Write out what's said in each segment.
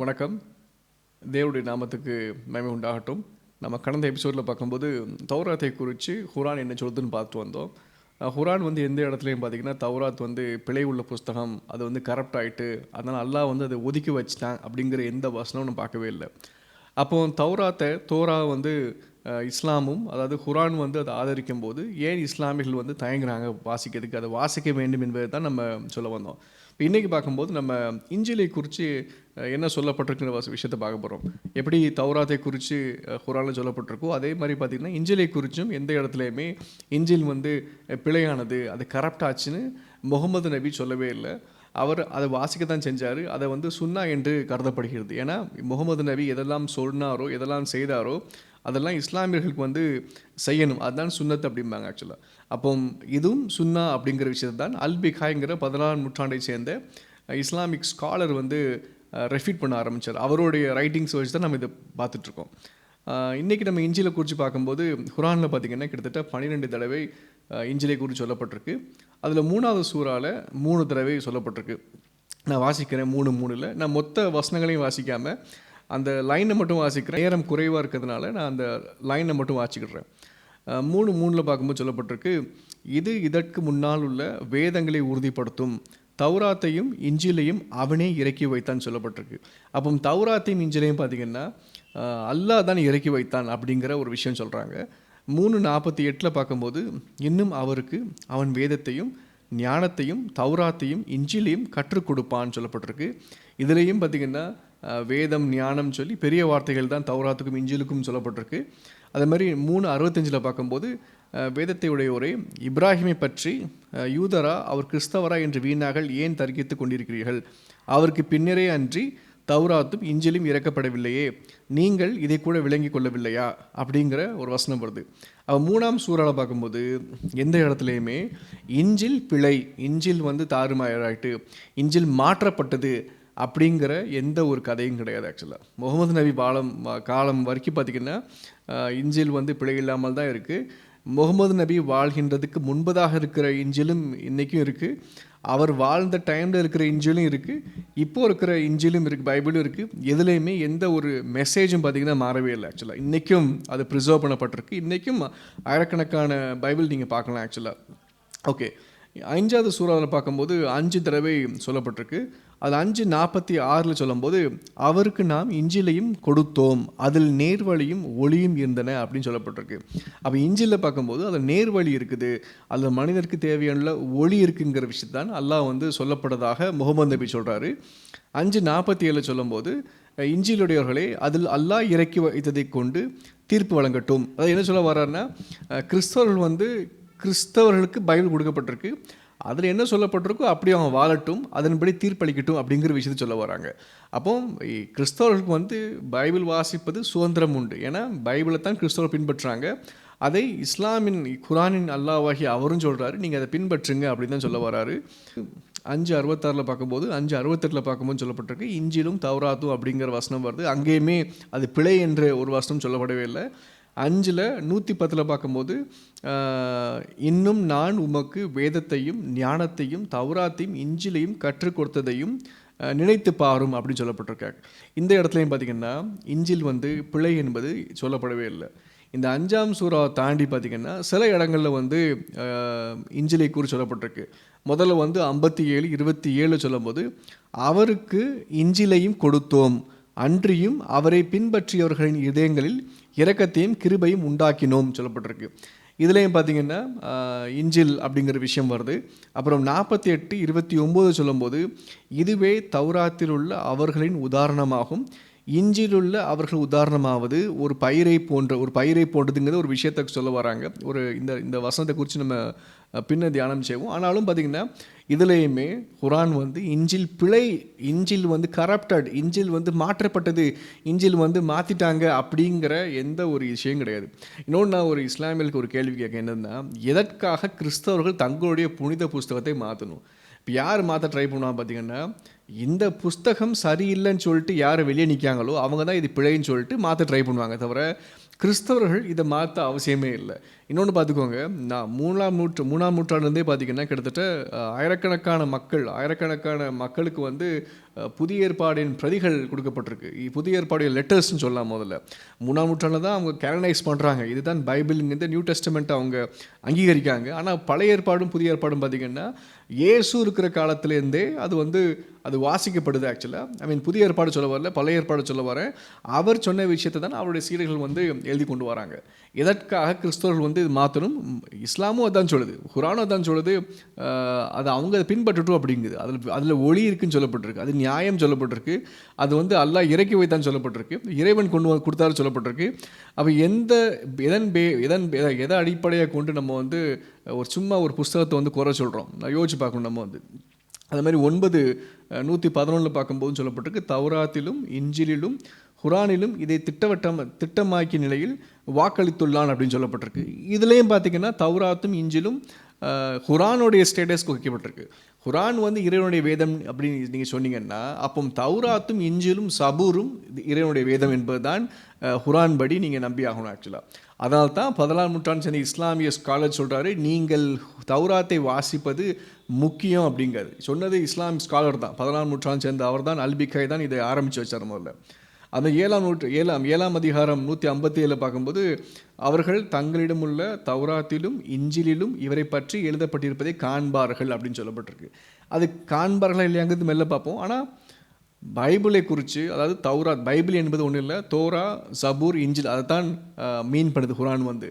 வணக்கம். தேவனுடைய நாமத்துக்கு மயமை உண்டாகட்டும். நம்ம கடந்த எபிசோடில் பார்க்கும்போது தௌராத்தை குறித்து ஹுரான் என்ன சொல்லுதுன்னு பார்த்து வந்தோம். ஹுரான் வந்து எந்த இடத்துலையும் பார்த்திங்கன்னா தௌராத் வந்து பிழை உள்ள புஸ்தகம் அது வந்து கரப்ட் ஆகிட்டு அதனால் அல்லா வந்து அதை ஒதுக்கி வச்சிட்டான் அப்படிங்கிற எந்த வசனமும் நம்ம பார்க்கவே இல்லை. அப்போ தௌராத்தை தோரா வந்து இஸ்லாமும் அதாவது குரான் வந்து அதை ஆதரிக்கும் போது ஏன் இஸ்லாமியர்கள் வந்து தயங்குறாங்க வாசிக்கிறதுக்கு? அதை வாசிக்க வேண்டும் என்பதை தான் நம்ம சொல்ல வந்தோம். இப்போ இன்றைக்கி பார்க்கும்போது நம்ம இஞ்சிலை குறித்து என்ன சொல்லப்பட்டிருக்குன்ற வச- விஷயத்தை பார்க்க போகிறோம் எப்படி தௌராத்தை குறித்து குரானில் சொல்லப்பட்டிருக்கோ அதே மாதிரி பார்த்திங்கன்னா இஞ்சிலை குறித்தும் எந்த இடத்துலையுமே இஞ்சில் வந்து பிழையானது அது கரப்ட் ஆச்சுன்னு முகமது நபி சொல்லவே இல்லை. அவர் அதை வாசிக்க தான் செஞ்சார். அதை வந்து சுன்னா என்று கருதப்படுகிறது. ஏன்னா முகமது நபி எதெல்லாம் சொன்னாரோ எதெல்லாம் செய்தாரோ அதெல்லாம் இஸ்லாமியர்களுக்கு வந்து செய்யணும். அதுதான் சுன்னத் அப்படிம்பாங்க ஆக்சுவலாக அப்போ இதுவும் சுன்னா அப்படிங்கிற விஷயத்தை தான் அல் பிகாய்ங்கிற பதினாறாம் நூற்றாண்டை சேர்ந்த இஸ்லாமிக் ஸ்காலர் வந்து ரெஃபீட் பண்ண ஆரம்பித்தார் அவருடைய ரைட்டிங்ஸ் வச்சு தான் நம்ம இதை பார்த்துட்ருக்கோம். இன்றைக்கி நம்ம இஞ்சியில் குறித்து பார்க்கும்போது குரானில் பார்த்திங்கன்னா கிட்டத்தட்ட பன்னிரெண்டு தடவை இஞ்சிலை குறித்து சொல்லப்பட்டிருக்கு. அதில் மூணாவது சூறாவில் மூணு தடவை சொல்லப்பட்டிருக்கு. நான் வாசிக்கிறேன் மூணு மூணில். நான் மொத்த வசனங்களையும் வாசிக்காமல் அந்த லைனை மட்டும் வாசிக்கிறேன். நேரம் குறைவாக இருக்கிறதுனால நான் அந்த லைனை மட்டும் வாசிக்கிடுறேன் மூணு மூணில் பார்க்கும்போது சொல்லப்பட்டிருக்கு இது இதற்கு முன்னால் உள்ள வேதங்களை உறுதிப்படுத்தும். தௌராத்தையும் இஞ்சிலையும் அவனே இறக்கி வைத்தான் சொல்லப்பட்டிருக்கு. அப்போ தௌராத்தையும் இஞ்சிலையும் பார்த்தீங்கன்னா அல்லாஹ் தான் இறக்கி வைத்தான் அப்படிங்கிற ஒரு விஷயம் சொல்கிறாங்க மூணு நாற்பத்தி எட்டில் பார்க்கும்போது இன்னும் அவருக்கு அவன் வேதத்தையும் ஞானத்தையும் தௌராத்தையும் இஞ்சிலையும் கற்றுக் கொடுப்பான்னு சொல்லப்பட்டிருக்கு. இதுலேயும் பார்த்திங்கன்னா வேதம் ஞானம் சொல்லி பெரிய வார்த்தைகள் தான் தௌராத்துக்கும் இஞ்சிலுக்கும் சொல்லப்பட்டிருக்கு. அதே மாதிரி மூணு அறுபத்தஞ்சில் பார்க்கும்போது வேதத்தையுடைய வேதத்தை உடையோரே இப்ராஹிமை பற்றி யூதரா அவர் கிறிஸ்தவரா என்று வீணாக ஏன் தர்கித்து கொண்டிருக்கிறீர்கள்? அவருக்கு பின்னரே அன்றி தௌராத்தும் இஞ்சிலும் இறக்கப்படவில்லையே நீங்கள் இதை கூட விளங்கி கொள்ளவில்லையா? அப்படிங்கிற ஒரு வசனம் வருது. அவள் மூணாம் சூறால பார்க்கும்போது எந்த இடத்துலையுமே இஞ்சில் பிழை இஞ்சில் வந்து தாறுமாறாயிட்டு இஞ்சில் மாற்றப்பட்டது அப்படிங்கிற எந்த ஒரு கதையும் கிடையாது ஆக்சுவலாக முகமது நபி பாலம் காலம் வரைக்கும் பார்த்திங்கன்னா இஞ்சில் வந்து பிழை இல்லாமல் தான் இருக்குது முகமது நபி வாழ்கின்றதுக்கு முன்பதாக இருக்கிற இஞ்சிலும் இன்றைக்கும் இருக்குது அவர் வாழ்ந்த டைமில் இருக்கிற இஞ்சிலும் இருக்குது இப்போ இருக்கிற இஞ்சிலும் இருக்குது பைபிளும் இருக்குது எதுலேயுமே எந்த ஒரு மெசேஜும் பார்த்திங்கன்னா மாறவே இல்லை ஆக்சுவலாக இன்றைக்கும் அது ப்ரிசர்வ் பண்ணப்பட்டிருக்கு. இன்றைக்கும் ஆயிரக்கணக்கான பைபிள் நீங்கள் பார்க்கலாம் ஆக்சுவலாக ஓகே அஞ்சாவது சூறாவில் பார்க்கும்போது அஞ்சு தடவை சொல்லப்பட்டிருக்கு. அது அஞ்சு நாற்பத்தி ஆறில் சொல்லும்போது அவருக்கு நாம் இஞ்சிலையும் கொடுத்தோம் அதில் நேர்வழியும் ஒளியும் இருந்தன அப்படின்னு சொல்லப்பட்டிருக்கு. அப்போ இஞ்சில் பார்க்கும்போது அதில் நேர்வழி இருக்குது அதில் மனிதருக்கு தேவையான ஒளி இருக்குங்கிற விஷயத்தான் அல்லாஹ் வந்து சொல்லப்பட்டதாக முகமது நபி சொல்கிறாரு அஞ்சு நாற்பத்தி ஏழில் சொல்லும்போது இஞ்சிலுடையவர்களே அதில் அல்லாஹ் இறக்கி வைத்ததை கொண்டு தீர்ப்பு வழங்கட்டும். அதாவது என்ன சொல்ல வர்றாருன்னா கிறிஸ்தவர்கள் வந்து கிறிஸ்தவர்களுக்கு பைபிள் கொடுக்கப்பட்டிருக்கு. அதில் என்ன சொல்லப்பட்டிருக்கோ அப்படி அவங்க வாழட்டும் அதன்படி தீர்ப்பளிக்கட்டும் அப்படிங்கிற விஷயத்தை சொல்ல வராங்க. அப்போ கிறிஸ்தவர்களுக்கு வந்து பைபிள் வாசிப்பது சுதந்திரம் உண்டு. ஏன்னா பைபிளை தான் கிறிஸ்தவர் பின்பற்றுறாங்க. அதை இஸ்லாமின் குரானின் அல்லாவாகி அவரும் சொல்கிறாரு நீங்கள் அதை பின்பற்றுங்க அப்படின்னு தான் சொல்ல வராரு. அஞ்சு அறுபத்தாறில் பார்க்கும்போது அஞ்சு அறுபத்தெட்டில் பார்க்கும்போது சொல்லப்பட்டிருக்கு இஞ்சிலும் தவராத்தும் அப்படிங்கிற வசனம் வருது. அங்கேயுமே அது பிழை என்ற ஒரு வசனம் சொல்லப்படவே இல்லை. அஞ்சில் நூற்றி பத்தில் பார்க்கும்போது இன்னும் நான் உமக்கு வேதத்தையும் ஞானத்தையும் தௌராத்தையும் இஞ்சிலையும் கற்றுக் கொடுத்ததையும் நினைத்து பாரும் அப்படின்னு சொல்லப்பட்டிருக்காங்க. இந்த இடத்துலையும் பார்த்தீங்கன்னா இஞ்சில் வந்து பிழை என்பது சொல்லப்படவே இல்லை. இந்த அஞ்சாம் சூறாவை தாண்டி பார்த்தீங்கன்னா சில இடங்களில் வந்து இஞ்சிலை கூறி சொல்லப்பட்டிருக்கு. முதல்ல வந்து ஐம்பத்தி ஏழு இருபத்தி ஏழு சொல்லும்போது அவருக்கு இஞ்சிலையும் கொடுத்தோம். அன்றியும் அவரை பின்பற்றியவர்களின் இதயங்களில் இறக்கத்தையும் கிருபையும் உண்டாக்கினோம் சொல்லப்பட்டிருக்கு. இதுலேயும் பார்த்தீங்கன்னா இஞ்சில் அப்படிங்கிற விஷயம் வருது. அப்புறம் நாற்பத்தி எட்டு இருபத்தி ஒம்பது சொல்லும்போது இதுவே தௌராத்தில் உள்ள அவர்களின் உதாரணமாகும். இஞ்சிலுள்ள அவர்கள் உதாரணமாவது ஒரு பயிரை போன்ற ஒரு பயிரை போன்றதுங்கிறது ஒரு விஷயத்தை சொல்ல வராங்க. ஒரு இந்த இந்த வசனத்தை குறித்து நம்ம பின்ன தியானம் செய்வோம். ஆனாலும் பார்த்திங்கன்னா இதுலேயுமே குரான் வந்து இஞ்சில் பிழை இஞ்சில் வந்து கரப்டட் இஞ்சில் வந்து மாற்றப்பட்டது இஞ்சில் வந்து மாற்றிட்டாங்க அப்படிங்கிற எந்த ஒரு விஷயம் கிடையாது. இன்னொன்று நான் ஒரு இஸ்லாமியர்களுக்கு ஒரு கேள்வி கேட்க என்னதுன்னா எதற்காக கிறிஸ்தவர்கள் தங்களுடைய புனித புஸ்தகத்தை மாற்றணும் இப்போ யார் மாற்ற ட்ரை பண்ணுவாங்க பார்த்தீங்கன்னா இந்த புஸ்தகம் சரியில்லைன்னு சொல்லிட்டு யார் வெளியே நிற்காங்களோ அவங்க தான் இது பிழைன்னு சொல்லிட்டு மாற்ற ட்ரை பண்ணுவாங்க தவிர கிறிஸ்தவர்கள் இதை மாற்ற அவசியமே இல்லை. இன்னொன்று பார்த்துக்கோங்க நான் மூணாம் நூற்று மூணாம் நூற்றாண்டுலேருந்தே பார்த்தீங்கன்னா கிட்டத்தட்ட ஆயிரக்கணக்கான மக்கள் ஆயிரக்கணக்கான மக்களுக்கு வந்து புதிய ஏற்பாடின் பிரதிகள் கொடுக்கப்பட்டிருக்கு. புதிய ஏற்பாடு லெட்டர்ஸ்னு சொல்லலாம் முதல்ல. மூணாம் நூற்றாண்டில் தான் அவங்க கேரனைஸ் பண்ணுறாங்க இதுதான் பைபிளுங்கிறது நியூ டெஸ்டமெண்ட் அவங்க அங்கீகரிக்காங்க. ஆனால் பழைய ஏற்பாடும் புதிய ஏற்பாடும் பார்த்திங்கன்னா இயேசு இருக்கிற காலத்துலேருந்தே அது வந்து அது வாசிக்கப்படுது ஆக்சுவலாக ஐ மீன் புதிய ஏற்பாடு சொல்ல வரல பழைய ஏற்பாடு சொல்ல வரேன். அவர் சொன்ன விஷயத்தை தான் அவருடைய சீடர்கள் வந்து எழுதி கொண்டு வராங்க. எதற்காக கிறிஸ்தவர்கள் வந்து இது மாற்றணும் இஸ்லாமும் அதான் சொல்லுது. குரானும் அதான் சொல்லுது. அது அதை அவங்க அதை பின்பற்றட்டும் அப்படிங்குது. அதில் அதில் ஒளி இருக்குன்னு சொல்லப்பட்டிருக்கு. அது நியாயம் சொல்லப்பட்டிருக்கு. அது வந்து அல்லாஹ் இறக்கி வைத்தான் சொல்லப்பட்டிருக்கு. இறைவன் கொண்டு வந்து கொடுத்தாரு சொல்லப்பட்டிருக்கு. அப்போ எந்த எதன் பே எதன் எதை எதை அடிப்படையாக கொண்டு நம்ம வந்து ஒரு சும்மா ஒரு புஸ்தகத்தை வந்து குறை சொல்கிறோம் நான் யோசிச்சு பார்க்கணும் நம்ம வந்து. அது மாதிரி ஒன்பது நூற்றி பதினொன்றில் பார்க்கும்போது சொல்லப்பட்டிருக்கு. தௌராத்திலும் இஞ்சிலும் குரானிலும் இதை திட்டவட்டம் திட்டமாக்கிய நிலையில் வாக்களித்துள்ளான் அப்படின்னு சொல்லப்பட்டிருக்கு. இதுலேயும் பார்த்தீங்கன்னா தௌராத்தும் இஞ்சிலும் குரானுடைய ஸ்டேட்டஸ் குறிக்கப்பட்டிருக்கு. குரான் வந்து இறைவனுடைய வேதம் அப்படின்னு நீங்கள் சொன்னீங்கன்னா அப்போ தௌராத்தும் இஞ்சிலும் சபூரும் இறைவனுடைய வேதம் என்பதுதான் குரான் படி நீங்கள் நம்பி ஆகணும் ஆக்சுவலாக அதனால தான் பதினாலாம் நூற்றாண்டு சேர்ந்த இஸ்லாமிய ஸ்காலர் சொல்கிறாரு நீங்கள் தௌராத்தை வாசிப்பது முக்கியம் அப்படிங்கிறது. சொன்னது இஸ்லாம் ஸ்காலர் தான். பதினாலாம் நூற்றாண்டு சேர்ந்த அவர் தான் அல்பிகை தான் இதை ஆரம்பித்து வச்சார் முதல்ல. அந்த ஏழாம் நூற்று ஏழாம் ஏழாம் அதிகாரம் நூற்றி ஐம்பத்தி ஏழு பார்க்கும்போது அவர்கள் தங்களிடமுள்ள தௌராத்திலும் இஞ்சிலிலும் இவரை பற்றி எழுதப்பட்டிருப்பதை காண்பார்கள் அப்படின்னு சொல்லப்பட்டிருக்கு. அது காண்பார்களா இல்லையாங்கிறது மெல்ல பார்ப்போம். ஆனால் பைபிளை குறித்து அதாவது தௌராத் பைபிள் என்பது ஒன்றும் இல்லை தோரா சபூர் இஞ்சில் அதை தான் மீன் பண்ணுது குரான் வந்து.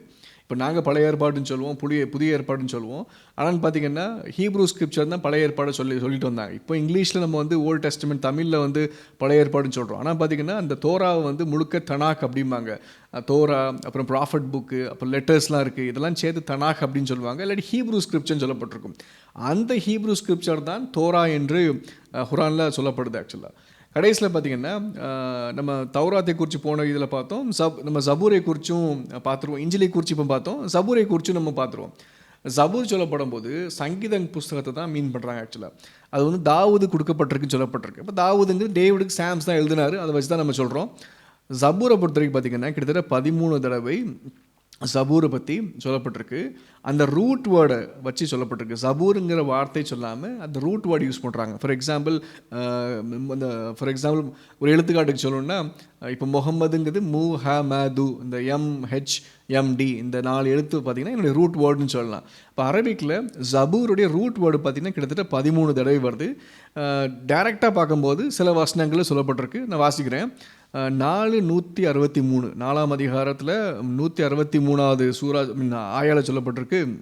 இப்போ நாங்கள் பழைய ஏற்பாடுன்னு சொல்லுவோம் புதிய புதிய ஏற்பாடுன்னு சொல்லுவோம். ஆனால் பார்த்தீங்கன்னா ஹீப்ரூ ஸ்கிரிப்சர் தான் பழைய ஏற்பாடு சொல்லி சொல்லிட்டு வந்தாங்க. இப்போ இங்கிலீஷில் நம்ம வந்து ஓல்ட் டெஸ்டமெண்ட் தமிழில் வந்து பழைய ஏற்பாடுன்னு சொல்கிறோம் ஆனால் பார்த்தீங்கன்னா அந்த தோராவை வந்து முழுக்க தனாக் அப்படிம்பாங்க. தோரா அப்புறம் ப்ராஃபட் புக்கு அப்புறம் லெட்டர்ஸ்லாம் இருக்குது இதெல்லாம் சேர்த்து தனாக் அப்படின்னு சொல்லுவாங்க. இல்லாட்டி ஹீப்ரூ ஸ்கிரிப்சர்னு சொல்லப்பட்டிருக்கும். அந்த ஹீப்ரூ ஸ்கிரிப்சர் தான் தோரா என்று ஹுரானில் சொல்லப்படுது ஆக்சுவலாக கடைசியில் பார்த்தீங்கன்னா நம்ம தௌராத்தை குறித்து போன இதில் பார்த்தோம். சப் நம்ம சபூரை குறித்தும் பார்த்துருவோம். இஞ்சிலை குறித்து இப்போ பார்த்தோம். சபூரை குறித்தும் நம்ம பார்த்துருவோம். சபூர் சொல்லப்படும் போது சங்கீதம் புஸ்தகத்தை தான் மீன் பண்ணுறாங்க ஆக்சுவலாக அது வந்து தாவூது கொடுக்கப்பட்டிருக்குன்னு சொல்லப்பட்டிருக்கு. இப்போ தாவூதுங்கிறது டேவிடுக்கு சாம்ஸ் தான் எழுதினார். அதை வச்சு தான் நம்ம சொல்கிறோம் ஜபூரை பொறுத்த வரைக்கும் பார்த்தீங்கன்னா கிட்டத்தட்ட பதிமூணு தடவை சபூரை பற்றி சொல்லப்பட்டிருக்கு. அந்த ரூட் வேர்டை வச்சு சொல்லப்பட்டிருக்கு. சபூருங்கிற வார்த்தை சொல்லாமல் அந்த ரூட் வேர்டு யூஸ் பண்ணுறாங்க ஃபார் எக்ஸாம்பிள் அந்த ஃபார் எக்ஸாம்பிள் ஒரு எழுத்துக்காட்டுக்கு சொல்லணும்னா இப்போ முகம்மதுங்கிறது மு ஹ ம து இந்த எம் ஹெச் எம்டி இந்த நாலு எழுத்து பார்த்தீங்கன்னா என்னுடைய ரூட் வேர்டுன்னு சொல்லலாம். இப்போ அரபிக்கில் ஜபூருடைய ரூட் வேர்டு பார்த்தீங்கன்னா கிட்டத்தட்ட பதிமூணு தடவை வருது. டைரெக்டாக பார்க்கும்போது சில வசனங்களில் சொல்லப்பட்டிருக்கு. நான் வாசிக்கிறேன். நாலு நூற்றி அறுபத்தி மூணு. நாலாம் அதிகாரத்தில் நூற்றி அறுபத்தி மூணாவது சூராஜ் ஆயால சொல்லப்பட்டிருக்கு.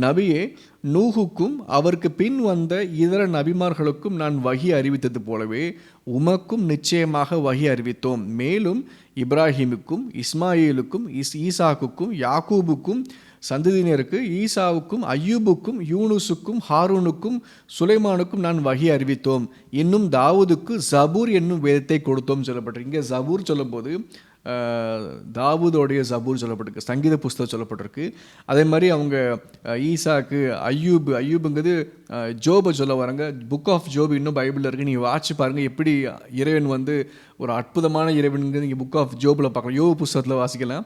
நபியே நூகுக்கும் அவருக்கு பின் வந்த இதர நபிமார்களுக்கும் நான் வகி அறிவித்தது போலவே உமக்கும் நிச்சயமாக வகி அறிவித்தோம். மேலும் இப்ராஹிமுக்கும் இஸ்மாயிலுக்கும் இஸ் ஈசாக்குக்கும் யாக்கூபுக்கும் சந்ததியினருக்கு ஈசாவுக்கும் ஐயூபுக்கும் யூனுசுக்கும் ஹாரூனுக்கும் சுலைமானுக்கும் நான் வகி அறிவித்தோம். இன்னும் தாவூதுக்கு ஜபூர் என்னும் வேதத்தை கொடுத்தோம் சொல்லப்பட்டிருக்கு. இங்கே ஜபூர் சொல்லும்போது தாவூதோடைய ஜபூர் சொல்லப்பட்டிருக்கு சங்கீத புஸ்தகம் சொல்லப்பட்டிருக்கு. அதே மாதிரி அவங்க ஈசாக்கு ஐயூப் ஐயூபுங்கிறது ஜோபை சொல்ல வராங்க. புக் ஆஃப் ஜோப் இன்னும் பைபிளில் இருக்குது நீங்கள் வாட்சி பாருங்கள் எப்படி இறைவன் வந்து ஒரு அற்புதமான இறைவனுங்கிறது நீங்கள் புக் ஆஃப் ஜோபில் பார்க்கலாம். யோபு புஸ்தகத்தில் வாசிக்கலாம்.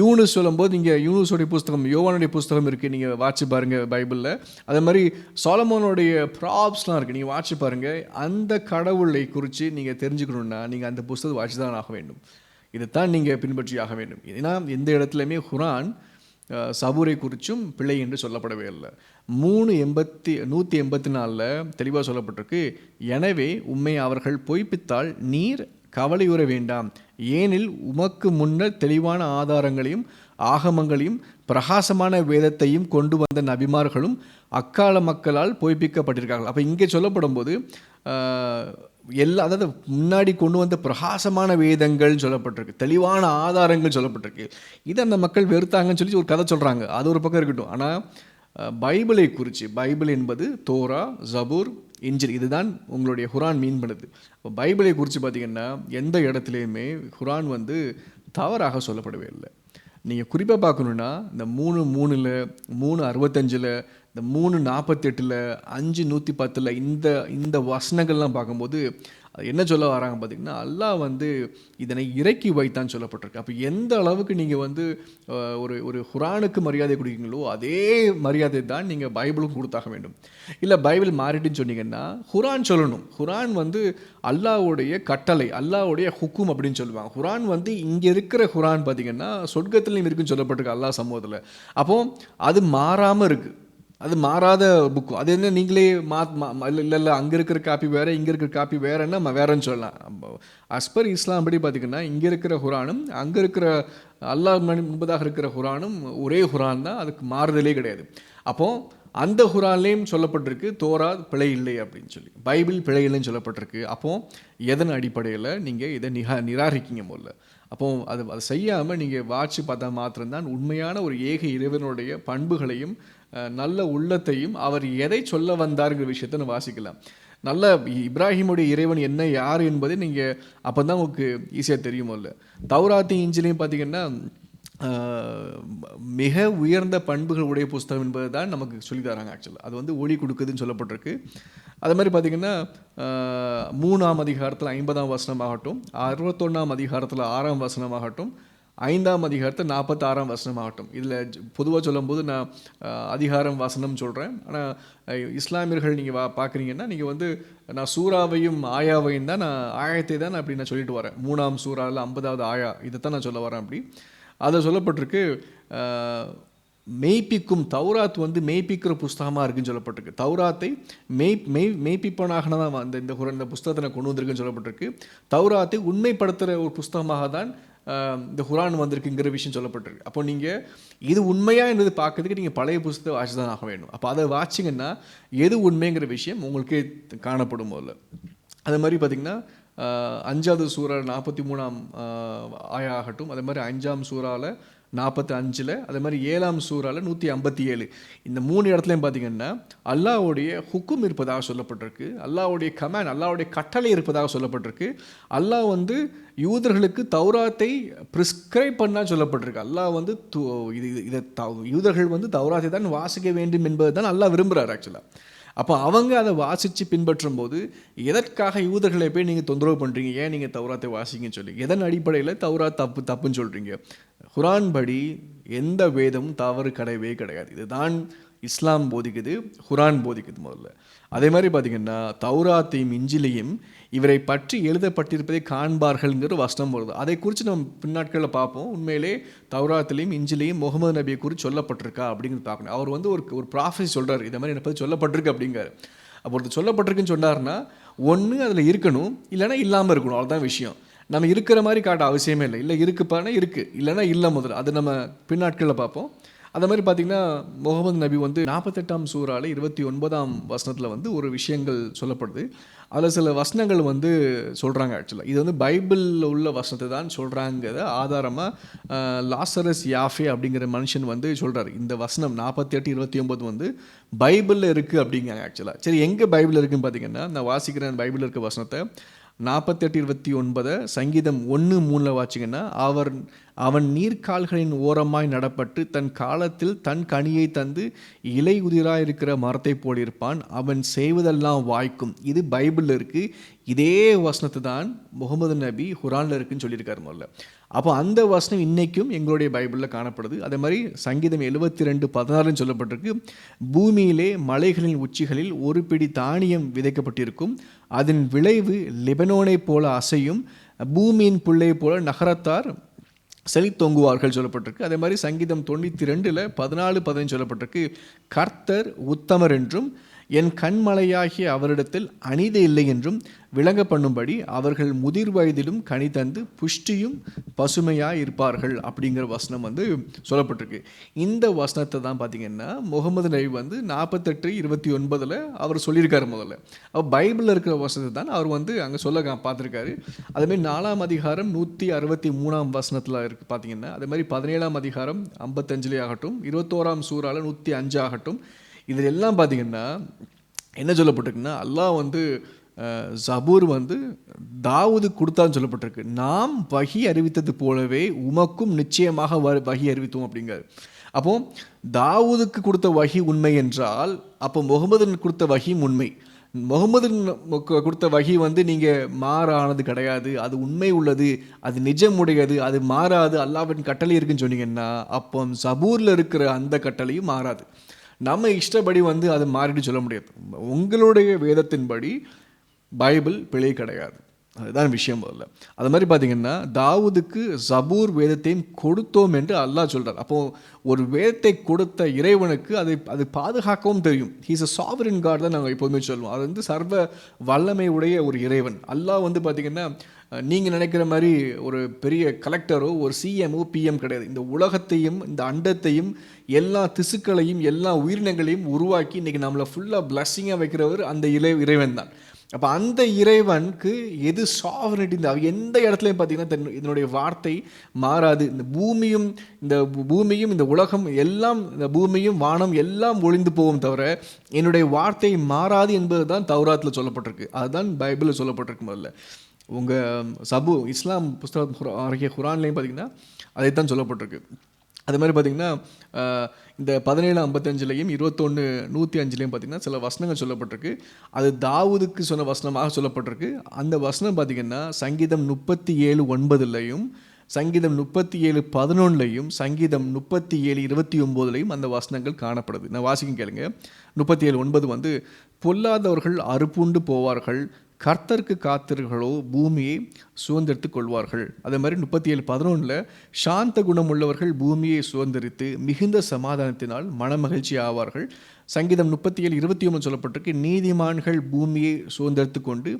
யூனுஸ் சொல்லும்போது நீங்கள் யூனுஸோடைய புஸ்தகம் யோவானுடைய புஸ்தகம் இருக்குது நீங்கள் வாட்சி பாருங்கள் பைபிளில். அதே மாதிரி சோலமோனுடைய ப்ராப்ஸ்லாம் இருக்குது நீங்கள் வாட்சி பாருங்கள் அந்த கடவுளை குறித்து நீங்கள் தெரிஞ்சுக்கணுன்னா நீங்கள் அந்த புஸ்தகத்தை வாட்சி தான் ஆக வேண்டும். இதைத்தான் நீங்கள் பின்பற்றி ஆக வேண்டும். ஏன்னா எந்த இடத்துலையுமே குரான் சபூரை குறித்தும் பிழை என்று சொல்லப்படவே இல்லை. மூணு எண்பத்தி நூற்றி எண்பத்தி நாலில் தெளிவாக சொல்லப்பட்டிருக்கு எனவே உண்மை அவர்கள் பொய்ப்பித்தால் நீர் கவலையுற வேண்டாம். ஏனில் உமக்கு முன்னர் தெளிவான ஆதாரங்களையும் ஆகமங்களையும் பிரகாசமான வேதத்தையும் கொண்டு வந்த நபிமார்களும் அக்கால மக்களால் பொய்ப்பிக்கப்பட்டிருக்கார்கள். அப்போ இங்கே சொல்லப்படும் போது எல்லா அதாவது முன்னாடி கொண்டு வந்த பிரகாசமான வேதங்கள் சொல்லப்பட்டிருக்கு தெளிவான ஆதாரங்கள் சொல்லப்பட்டிருக்கு. இதை அந்த மக்கள் வெறுத்தாங்கன்னு சொல்லி ஒரு கதை சொல்கிறாங்க அது ஒரு பக்கம் இருக்கட்டும். ஆனால் பைபிளை குறித்து பைபிள் என்பது தோரா ஜபூர் இஞ்சில் இதுதான் உங்களுடைய குரான் மீன் பண்ணுது. இப்போ பைபிளை குறித்து பார்த்தீங்கன்னா எந்த இடத்துலையுமே குரான் வந்து தவறாக சொல்லப்படவே இல்லை. நீங்கள் குறிப்பாக பார்க்கணுன்னா இந்த மூணு மூணில் மூணு அறுபத்தஞ்சில் இந்த மூணு நாற்பத்தெட்டில் அஞ்சு நூற்றி பத்தில் இந்த இந்த வசனங்கள்லாம் பார்க்கும்போது என்ன சொல்ல வராங்க பார்த்தீங்கன்னா அல்லாஹ் வந்து இதனை இறக்கி வைத்தான் சொல்லப்பட்டிருக்கு. அப்போ எந்த அளவுக்கு நீங்கள் வந்து ஒரு ஒரு குரானுக்கு மரியாதை கொடுக்கீங்களோ அதே மரியாதை தான் நீங்கள் பைபிளும் கொடுத்தாக வேண்டும். இல்லை பைபிள் மாறிட்டுன்னு சொன்னீங்கன்னா குரான் சொல்லணும். குரான் வந்து அல்லாஹ்வுடைய கட்டளை அல்லாஹ்வுடைய ஹுக்கும் அப்படின்னு சொல்லுவாங்க. குரான் வந்து இங்கே இருக்கிற குரான் பார்த்தீங்கன்னா சொர்க்கத்துலேயும் இருக்குன்னு சொல்லப்பட்டிருக்கு அல்லாஹ் சமூகத்தில். அப்போது அது மாறாமல் இருக்குது அது மாறாத புக்கு அது என்ன நீங்களே மா மா- இல்லை இல்லை இல்லை அங்கே இருக்கிற காப்பி வேறு இங்கே இருக்கிற காப்பி வேறன்னா நம்ம வேறன்னு சொல்லலாம். அஸ்பர் இஸ்லாம் படி பார்த்திங்கன்னா இங்கே இருக்கிற குரானும் அங்கே இருக்கிற அல்லாஹ் மணி முன்பதாக இருக்கிற குரானும் ஒரே குரான் தான் அதுக்கு மாறுதலே கிடையாது. அப்போது அந்த குரான்லேயும் சொல்லப்பட்டிருக்கு தோரா பிழை இல்லை அப்படின்னு சொல்லி. பைபிள் பிழை இல்லைன்னு சொல்லப்பட்டிருக்கு. அப்போது எதன் அடிப்படையில் நீங்கள் இதை நிகா நிராகரிக்கீங்க முதல்ல. அப்போ அது அதை செய்யாமல் நீங்கள் வாட்சி பார்த்தா மாத்திரம்தான் உண்மையான ஒரு ஏக இறைவனுடைய பண்புகளையும் நல்ல உள்ளத்தையும் அவர் எதை சொல்ல வந்தாருங்கிற விஷயத்தை நம்ம வாசிக்கலாம். நல்ல இப்ராஹிமுடைய இறைவன் என்ன யார் என்பதை நீங்கள் அப்போ தான் உங்களுக்கு ஈஸியாக தெரியுமோ இல்லை தௌராத்தி இஞ்சிலையும் பார்த்தீங்கன்னா மிக உயர்ந்த பண்புகள் உடைய புஸ்தகம் என்பது தான் நமக்கு சொல்லி தராங்க ஆக்சுவலாக அது வந்து ஒளி கொடுக்குதுன்னு சொல்லப்பட்டிருக்கு. அது மாதிரி பார்த்திங்கன்னா மூணாம் அதிகாரத்தில் ஐம்பதாம் வசனமாகட்டும் அறுபத்தொன்னாம் அதிகாரத்தில் ஆறாம் வசனமாகட்டும் ஐந்தாம் அதிகாரத்தை நாற்பத்தாறாம் வசனம் ஆகட்டும் இதில் பொதுவாக சொல்லும்போது நான் அதிகாரம் வசனம் சொல்கிறேன் ஆனால் இஸ்லாமியர்கள் நீங்கள் வா பார்க்குறீங்கன்னா நீங்கள் வந்து நான் சூறாவையும் ஆயாவையும் தான் நான் ஆயத்தை தான் நான் அப்படி நான் சொல்லிட்டு வரேன். மூணாம் சூறாவில் ஐம்பதாவது ஆயா இதை தான் நான் சொல்ல வரேன் அப்படி. அதை சொல்லப்பட்டிருக்கு மெய்ப்பிக்கும் தௌராத் வந்து மெய்ப்பிக்கிற புஸ்தகமாக இருக்குன்னு சொல்லப்பட்டிருக்கு. தௌராத்தை மெய் மெய் மெய்ப்பிப்பனாக தான் அந்த இந்த குர- இந்த புஸ்தகத்தை கொண்டு வந்திருக்குன்னு சொல்லப்பட்டிருக்கு. தௌராத்தை உண்மைப்படுத்துகிற ஒரு புஸ்தகமாக தான் இந்த குரான் வந்திருக்குங்கிற விஷயம் சொல்லப்பட்டிருக்கு. அப்போ நீங்கள் இது உண்மையாக என்பது பார்க்கறதுக்கு நீங்கள் பழைய புஸ்தகத்தை வாட்சி தான் ஆக வேண்டும். அப்போ அதை வாட்சிங்கன்னா எது உண்மைங்கிற விஷயம் உங்களுக்கே காணப்படும் முதல்ல அது மாதிரி பார்த்திங்கன்னா அஞ்சாவது சூறா நாற்பத்தி மூணாம் ஆயாகட்டும் அதே மாதிரி அஞ்சாம் சூறாவில் நாற்பத்தி அஞ்சில் அதே மாதிரி ஏழாம் சூறாவில் நூற்றி ஐம்பத்தி ஏழு இந்த மூணு இடத்துலையும் பார்த்தீங்கன்னா அல்லாஹ்வுடைய ஹுக்கும் இருப்பதாக சொல்லப்பட்டிருக்கு. அல்லாஹ்வுடைய கமேண்ட் அல்லாவுடைய கட்டளை இருப்பதாக சொல்லப்பட்டிருக்கு. அல்லாஹ் வந்து யூதர்களுக்கு தௌராத்தை ப்ரிஸ்கிரைப் பண்ணால் சொல்லப்பட்டிருக்கு. அல்லாஹ் வந்து இது இதை தௌ- யூதர்கள் வந்து தௌராத்தை தான் வாசிக்க வேண்டும் என்பது தான் அல்லாஹ் விரும்புகிறார் ஆக்சுவலாக அப்போ அவங்க அதை வாசித்து பின்பற்றும் போது எதற்காக யூதர்களை போய் நீங்கள் தொந்தரவு பண்ணுறீங்க ஏன் நீங்கள் தௌராத்தை வாசிங்கன்னு சொல்லி. எதன் அடிப்படையில் தௌரா தப்பு தப்புன்னு சொல்கிறீங்க குரான் படி எந்த வேதமும் தவறு கிடையவே கிடையாது. இதுதான் இஸ்லாம் போதிக்குது குரான் போதிக்குது முதல்ல. அதே மாதிரி பார்த்தீங்கன்னா தௌராத்தையும் இஞ்சிலையும் இவரை பற்றி எழுதப்பட்டிருப்பதை காண்பார்கள்ங்கிற வசனம் வருது. அதை குறித்து நம்ம பின்னாட்களில் பார்ப்போம். உண்மையிலே தௌராத்திலையும் இஞ்சிலையும் முகமது நபியை குறித்து சொல்லப்பட்டிருக்கா அப்படிங்கிறது பார்க்கணும். அவர் வந்து ஒரு ஒரு ப்ராஃபஸி சொல்கிறார் இதை மாதிரி என்னை பற்றி சொல்லப்பட்டிருக்கு அப்படிங்காரு அப்போ ஒருத்தர் சொல்லப்பட்டிருக்குன்னு சொன்னார்னா ஒன்று அதில் இருக்கணும் இல்லைன்னா இல்லாமல் இருக்கணும். அவ்வளோதான் விஷயம். நம்ம இருக்கிற மாதிரி காட்ட அவசியமே இல்லை. இல்லை இருக்குப்பானா இருக்குது இல்லைன்னா இல்லை முதல்ல. அது நம்ம பின்னாட்களில் பார்ப்போம். அந்த மாதிரி பார்த்தீங்கன்னா முகமது நபி வந்து நாற்பத்தெட்டாம் சூறால இருபத்தி ஒன்பதாம் வசனத்தில் வந்து ஒரு விஷயங்கள் சொல்லப்படுது. அதில் சில வசனங்கள் வந்து சொல்கிறாங்க ஆக்சுவலாக இது வந்து பைபிளில் உள்ள வசனத்தை தான் சொல்கிறாங்கிறத ஆதாரமாக லாசரஸ் யாஃபே அப்படிங்கிற மனுஷன் வந்து சொல்கிறார் இந்த வசனம் நாற்பத்தெட்டு இருபத்தி ஒம்பது வந்து பைபிளில் இருக்குது அப்படிங்கிறாங்க ஆக்சுவலாக சரி எங்கே பைபிள் இருக்குன்னு பார்த்தீங்கன்னா நான் வாசிக்கிறேன் பைபிளில் இருக்க வசனத்தை. நாற்பத்தெட்டு இருபத்தி ஒன்பதை சங்கீதம் ஒன்று மூணில் வாச்சிங்கன்னா அவர் அவன் நீர்க்கால்களின் ஓரமாய் நடப்பட்டு தன் காலத்தில் தன் கனியை தந்து இலை உதிராயிருக்கிற மரத்தைப் போலிருப்பான். அவன் செய்வதெல்லாம் வாய்க்கும். இது பைபிளில் இருக்குது இதே வசனத்தை தான் முகமது நபி ஹுரானில் இருக்குன்னு சொல்லியிருக்காரு முதல்ல. அப்போ அந்த வசனம் இன்றைக்கும் எங்களுடைய பைபிளில் காணப்படுது. அதே மாதிரி சங்கீதம் எழுபத்தி ரெண்டு பதினாறுன்னு சொல்லப்பட்டிருக்கு. பூமியிலே மலைகளின் உச்சிகளில் ஒரு பிடி தானியம் விதைக்கப்பட்டிருக்கும். அதன் விளைவு லிபனோனைப் போல அசையும். பூமியின் பிள்ளை போல நகரத்தார் செழித்தொங்குவார்கள் சொல்லப்பட்டிருக்கு. அதே மாதிரி சங்கீதம் தொண்ணூற்றி ரெண்டில் பதினாலு பதினஞ்சு சொல்லப்பட்டிருக்கு. கர்த்தர் உத்தமர் என்றும் என் கண்மலையாகிய அவரிடத்தில் அநீதி இல்லை என்றும் விளங்க பண்ணும்படி அவர்கள் முதிர் வயதிலும் கனி தந்து புஷ்டியும் பசுமையாக இருப்பார்கள் அப்படிங்கிற வசனம் வந்து சொல்லப்பட்டிருக்கு. இந்த வசனத்தை தான் பார்த்தீங்கன்னா முகமது நபி வந்து நாற்பத்தெட்டு இருபத்தி ஒன்பதில் அவர் சொல்லியிருக்காரு முதல்ல. அப்போ பைபிளில் இருக்கிற வசனத்தை தான் அவர் வந்து அங்கே சொல்ல கா- அதேமாதிரி நாலாம் அதிகாரம் நூற்றி அறுபத்தி மூணாம் வசனத்தில் இருக்குது பார்த்தீங்கன்னா அதே மாதிரி பதினேழாம் அதிகாரம் ஐம்பத்தஞ்சிலே ஆகட்டும் இருபத்தோராம் சூறாவில் நூற்றி அஞ்சு ஆகட்டும் இதில் எல்லாம் பார்த்தீங்கன்னா என்ன சொல்லப்பட்டிருக்குன்னா அல்லாஹ் வந்து ஜபூர் வந்து தாவூது கொடுத்தான்னு சொல்லப்பட்டிருக்கு. நாம் வகி அறிவித்தது போலவே உமக்கும் நிச்சயமாக வ- வகி அறிவித்தோம் அப்படிங்காரு அப்போ தாவூதுக்கு கொடுத்த வகி உண்மை என்றால் அப்போ முகமதுன் கொடுத்த வகியும் உண்மை. முகமதுன் கொடுத்த வகி வந்து நீங்கள் மாறானது கிடையாது. அது உண்மை உள்ளது அது நிஜமுடையது அது மாறாது. அல்லாவின் கட்டளை இருக்குன்னு சொன்னீங்கன்னா அப்போ சபூரில் இருக்கிற அந்த கட்டளையும் மாறாது. நம்ம இஷ்டப்படி வந்து அது மாறிட்டு சொல்ல முடியாது. உங்களுடைய வேதத்தின்படி பைபிள் பிழை கிடையாது. அதுதான் விஷயம் முதல்ல. அது மாதிரி பார்த்தீங்கன்னா தாவூதுக்கு ஜபூர் வேதத்தையும் கொடுத்தோம் என்று அல்லாஹ் சொல்கிறார் அப்போது ஒரு வேதத்தை கொடுத்த இறைவனுக்கு அதை அது பாதுகாக்கவும் தெரியும். ஹீஸ் அ சாவரின் கார்டு தான் நாங்கள் எப்போதுமே சொல்லுவோம். அது வந்து சர்வ வல்லமை உடைய ஒரு இறைவன். அல்லாஹ் வந்து பார்த்தீங்கன்னா நீங்கள் நினைக்கிற மாதிரி ஒரு பெரிய கலெக்டரோ ஒரு சிஎம்ஓ பிஎம் கிடையாது. இந்த உலகத்தையும் இந்த அண்டத்தையும் எல்லா திசுக்களையும் எல்லா உயிரினங்களையும் உருவாக்கி இன்றைக்கி நம்மளை ஃபுல்லாக பிளஸ்ஸிங்காக வைக்கிறவர் அந்த இறை இறைவன் தான். அப்போ அந்த இறைவனுக்கு எது சாவரனிட்டி இந்த எந்த இடத்துலையும் பார்த்தீங்கன்னா தன் இதனுடைய வார்த்தை மாறாது. இந்த பூமியும் இந்த பூமியும் இந்த உலகம் எல்லாம் இந்த பூமியும் வானம் எல்லாம் ஒளிந்து போகும் தவிர என்னுடைய வார்த்தை மாறாது என்பது தான் தௌராத்தில் சொல்லப்பட்டிருக்கு. அதுதான் பைபிளில் சொல்லப்பட்டிருக்கு முதல்ல. உங்கள் சபு இஸ்லாம் புஸ்தகம் ஆகிய குரான்லேயும் பார்த்தீங்கன்னா தான் சொல்லப்பட்டிருக்கு. அது மாதிரி பார்த்திங்கன்னா இந்த பதினேழு ஐம்பத்தஞ்சுலையும் இருபத்தொன்று நூற்றி அஞ்சுலையும் பார்த்திங்கன்னா சில வசனங்கள் சொல்லப்பட்டிருக்கு. அது தாவூதுக்கு சொன்ன வசனமாக சொல்லப்பட்டிருக்கு. அந்த வசனம் பார்த்திங்கன்னா சங்கீதம் முப்பத்தி ஏழு ஒன்பதுலையும் சங்கீதம் முப்பத்தி ஏழு பதினொன்றுலையும் சங்கீதம் முப்பத்தி ஏழு இருபத்தி ஒம்போதுலையும் அந்த வசனங்கள் காணப்படுது. நான் வாசிக்கும் கேளுங்க. முப்பத்தி ஏழு ஒன்பது வந்து பொல்லாதவர்கள் அறுப்புண்டு போவார்கள் கர்த்தருக்கு காத்தர்களோ பூமியை சுதந்திரித்து கொள்வார்கள். அதே மாதிரி முப்பத்தி ஏழு பதினொன்றில் சாந்த குணம் உள்ளவர்கள் பூமியை சுதந்திரித்து மிகுந்த சமாதானத்தினால் மனமகிழ்ச்சி ஆவார்கள். சங்கீதம் முப்பத்தி ஏழு இருபத்தி ஒன்று சொல்லப்பட்டிருக்கு நீதிமான்கள் பூமியை சுதந்திரத்து கொண்டு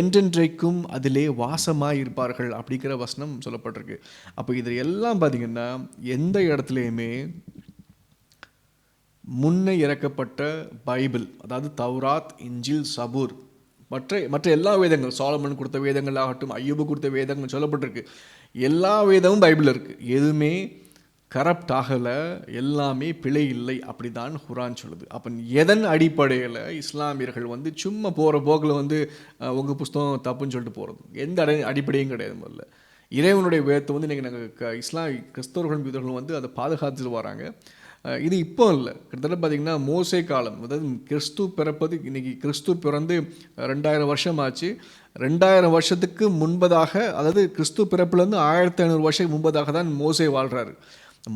என்றென்றைக்கும் அதிலே வாசமாக இருப்பார்கள் அப்படிங்கிற வசனம் சொல்லப்பட்டிருக்கு. அப்போ இதில் எல்லாம் பார்த்திங்கன்னா எந்த இடத்துலையுமே முன்ன இறக்கப்பட்ட பைபிள் அதாவது தௌராத் இஞ்சில் சபூர் மற்ற மற்ற எல்லா வேதங்கள் சாலமன் கொடுத்த வேதங்கள் ஆகட்டும் ஐயூபு கொடுத்த வேதங்கள் சொல்லப்பட்டிருக்கு. எல்லா வேதமும் பைபிளில் இருக்குது எதுவுமே கரப்ட் ஆகலை எல்லாமே பிழை இல்லை அப்படி தான் ஹுரான் சொல்லுது. அப்போ எதன் அடிப்படையில் இஸ்லாமியர்கள் வந்து சும்மா போகிற போக்கில் வந்து உங்கள் புஸ்தகம் தப்புன்னு சொல்லிட்டு போகிறது எந்த அடை அடிப்படையும் கிடையாது முதல்ல. இறைவனுடைய வேதத்தை வந்து இன்றைக்கி நாங்கள் க இஸ்லாம் கிறிஸ்தவர்கள் யூதர்களும் வந்து அதை பாதுகாத்துட்டு வராங்க. இது இப்போ இல்லை. கிட்டத்தட்ட பார்த்திங்கன்னா மோசே காலம். அதாவது கிறிஸ்து பிறப்பது இன்றைக்கி கிறிஸ்து பிறந்து ரெண்டாயிரம் வருஷம் ஆச்சு. ரெண்டாயிரம் வருஷத்துக்கு முன்பதாக அதாவது கிறிஸ்து பிறப்புலேருந்து ஆயிரத்தி ஐநூறு வருஷம் முன்பதாக தான் மோசே வாழ்கிறாரு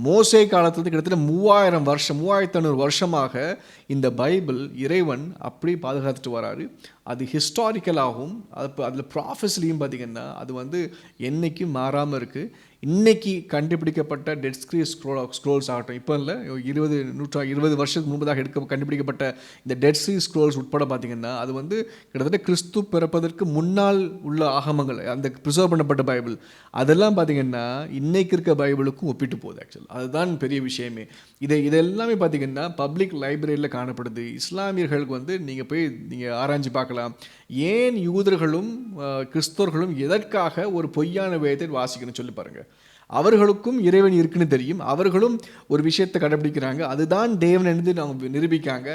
மோசே காலத்துலேருந்து கிட்டத்தட்ட மூவாயிரம் வருஷம் மூவாயிரத்தி ஐநூறு வருஷமாக இந்த பைபிள் இறைவன் அப்படி பாதுகாத்துட்டு வராரு. அது ஹிஸ்டாரிக்கலாகவும் அது அதில் ப்ராஃபஸ்லேயும் பார்த்திங்கன்னா அது வந்து என்றைக்கும் மாறாமல் இருக்குது இன்றைக்கி கண்டுபிடிக்கப்பட்ட டெட் ஸ்க்ரீ ஸ்க்ரோல் ஸ்க்ரோல்ஸ் ஆகட்டும். இப்போ இல்லை இருபது நூற்றா இருபது வருஷத்துக்கு முன்பதாக எடுக்க கண்டுபிடிக்கப்பட்ட இந்த டெட் ஸ்ரீ ஸ்க்ரோல்ஸ் உட்பட பார்த்திங்கன்னா அது வந்து கிட்டத்தட்ட கிறிஸ்து பிறப்பதற்கு முன்னால் உள்ள ஆகமங்கள் அந்த ப்ரிசர்வ் பண்ணப்பட்ட பைபிள். அதெல்லாம் பார்த்திங்கன்னா இன்றைக்கு இருக்க பைபிளுக்கும் ஒப்பிட்டு போகுது ஆக்சுவல் அதுதான் பெரிய விஷயமே. இதை இதெல்லாமே பார்த்திங்கன்னா பப்ளிக் லைப்ரரியில் காணப்படுது. இஸ்லாமியர்களுக்கு வந்து நீங்கள் போய் நீங்கள் ஆராய்ச்சி பார்க்கலாம். ஏன் யூதர்களும் கிறிஸ்தவர்களும் எதற்காக ஒரு பொய்யான வேதத்தை வாசிக்கணும்னு சொல்லி பாருங்கள் அவர்களுக்கும் இறைவன் இருக்குன்னு தெரியும். அவர்களும் ஒரு விஷயத்தை கடைபிடிக்கிறாங்க. அதுதான் தேவன் என்று அவங்க நிரூபிக்காங்க.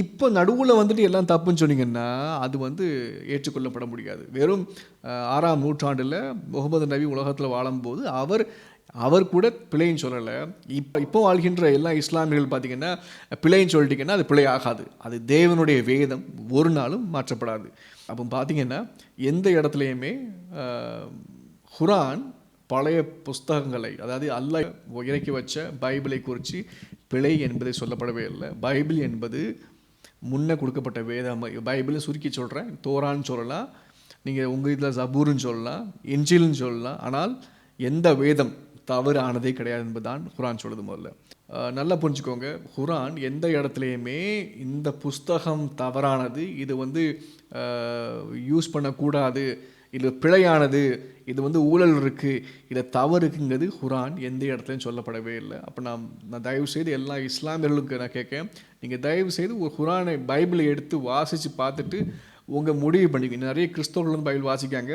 இப்போ நடுவில் வந்துட்டு எல்லாம் தப்புன்னு சொன்னீங்கன்னா அது வந்து ஏற்றுக்கொள்ளப்பட முடியாது. வெறும் ஆறாம் நூற்றாண்டில் முகமது நபி உலகத்தில் வாழும்போது அவர் அவர் கூட பிழைன்னு சொல்லலை. இப்போ இப்போ வாழ்கின்ற எல்லா இஸ்லாமியர்கள் பார்த்திங்கன்னா பிழைன்னு சொல்லிட்டிங்கன்னா அது பிழை ஆகாது. அது தேவனுடைய வேதம் ஒரு நாளும் மாற்றப்படாது. அப்போ பார்த்திங்கன்னா எந்த இடத்துலையுமே குரான் பழைய புஸ்தகங்களை அதாவது அல்ல இறக்கி வச்ச பைபிளை குறித்து பிழை என்பதை சொல்லப்படவே இல்லை. பைபிள் என்பது முன்னே கொடுக்கப்பட்ட வேதம். பைபிளை சுருக்கி சொல்கிறேன் தோரான்னு சொல்லலாம். நீங்கள் உங்கள் இதில் ஜபூர்னு சொல்லலாம். எஞ்சில்னு சொல்லலாம். ஆனால் எந்த வேதம் தவறு ஆனதே கிடையாது என்பதுதான் குரான் சொல்லுது முதல்ல. நல்லா புரிஞ்சுக்கோங்க. குரான் எந்த இடத்துலையுமே இந்த புஸ்தகம் தவறானது இது வந்து யூஸ் பண்ணக்கூடாது இது பிழையானது இது வந்து ஊழல் இருக்குது இதை தவறுக்குங்கிறது குரான் எந்த இடத்துலையும் சொல்லப்படவே இல்லை. அப்போ நான் நான் தயவு செய்து எல்லா இஸ்லாமியர்களுக்கு நான் கேட்கேன் நீங்கள் தயவு செய்து ஒரு குரானை பைபிளை எடுத்து வாசித்து பார்த்துட்டு உங்கள் முடிவு பண்ணிக்கணும் நிறைய கிறிஸ்தவர்கள் வந்து பைபிள் வாசிக்காங்க.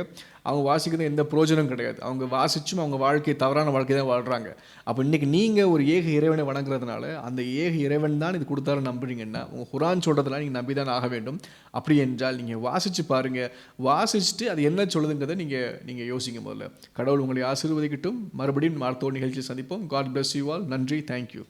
அவங்க வாசிக்கிறது எந்த பிரோஜனம் கிடையாது. அவங்க வாசிச்சும் அவங்க வாழ்க்கை தவறான வாழ்க்கை தான் வாழ்கிறாங்க அப்போ இன்றைக்கி நீங்கள் ஒரு ஏக இறைவனை வணங்குறதுனால அந்த ஏக இறைவன் தான் இது கொடுத்தாரு நம்புறீங்கன்னா உங்கள் குரான் சொல்கிறதுலாம் நீங்கள் நம்பி தான் ஆக வேண்டும். அப்படி என்றால் நீங்கள் வாசித்து பாருங்கள் வாசிச்சுட்டு அது என்ன சொல்லுதுங்கிறத நீங்கள் நீங்கள் யோசிங்க முதல்ல. கடவுள் உங்களை ஆசீர்வதிக்கட்டும். மறுபடியும் மருத்துவ நிகழ்ச்சியை சந்திப்போம். காட் பிளஸ் யூ ஆல் நன்றி. Thank you